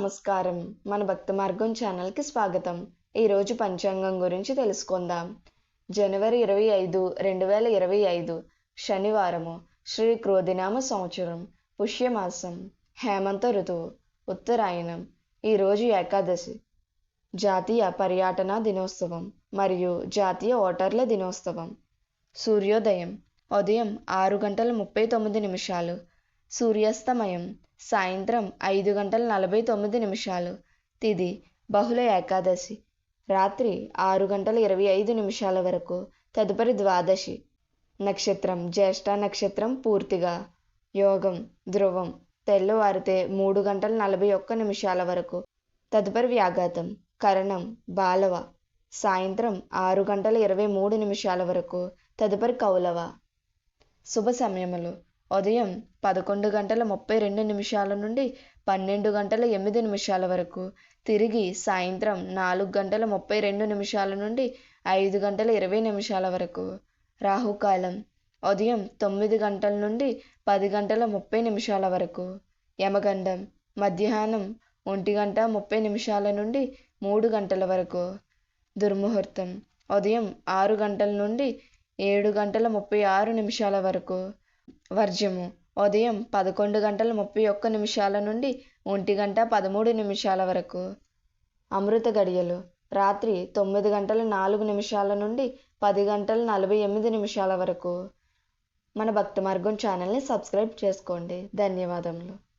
నమస్కారం. మన భక్తి మార్గం ఛానల్కి స్వాగతం. ఈరోజు పంచాంగం గురించి తెలుసుకుందాం. జనవరి ఇరవై ఐదు రెండు వేల ఇరవై ఐదు శనివారము శ్రీ క్రోధినామ సంవత్సరం పుష్యమాసం హేమంత ఋతువు ఉత్తరాయణం ఈరోజు ఏకాదశి జాతీయ పర్యాటన దినోత్సవం మరియు జాతీయ ఓటర్ల దినోత్సవం. సూర్యోదయం ఉదయం ఆరు గంటల ముప్పై తొమ్మిది నిమిషాలు సూర్యాస్తమయం సాయంత్రం ఐదు గంటల నలభై తొమ్మిది నిమిషాలు. తిది బహుళ ఏకాదశి. రాత్రి ఆరు గంటల ఇరవై ఐదు నిమిషాల వరకు తదుపరి ద్వాదశి. నక్షత్రం జ్యేష్ఠ నక్షత్రం పూర్తిగా. యోగం ధ్రువం తెల్లవారితే మూడు గంటల నలభై ఒక్క నిమిషాల వరకు. తదుపరి వ్యాఘాతం కరణం బాలవ. సాయంత్రం ఆరు గంటల ఇరవై మూడు నిమిషాల వరకు తదుపరి కౌలవ. శుభ సమయములు. ఉదయం పదకొండు గంటల ముప్పై రెండు నిమిషాల నుండి పన్నెండు గంటల ఎనిమిది నిమిషాల వరకు తిరిగి సాయంత్రం నాలుగు గంటల ముప్పై రెండు నిమిషాల నుండి ఐదు గంటల ఇరవై నిమిషాల వరకు. రాహుకాలం ఉదయం తొమ్మిది గంటల నుండి పది గంటల ముప్పై నిమిషాల వరకు. యమగండం మధ్యాహ్నం ఒంటి గంట ముప్పై నిమిషాల నుండి మూడు గంటల వరకు. దుర్ముహూర్తం ఉదయం ఆరు గంటల నుండి ఏడు గంటల ముప్పై ఆరు నిమిషాల వరకు. వర్జ్యము ఉదయం పదకొండు గంటల ముప్పై ఒక్క నిమిషాల నుండి ఒంటి గంట పదమూడు నిమిషాల వరకు. అమృత గడియలు. రాత్రి తొమ్మిది గంటల నాలుగు నిమిషాల నుండి పది గంటల నలభై ఎనిమిది నిమిషాల వరకు. మన భక్తి మార్గం ఛానల్ని సబ్స్క్రైబ్ చేసుకోండి. ధన్యవాదములు.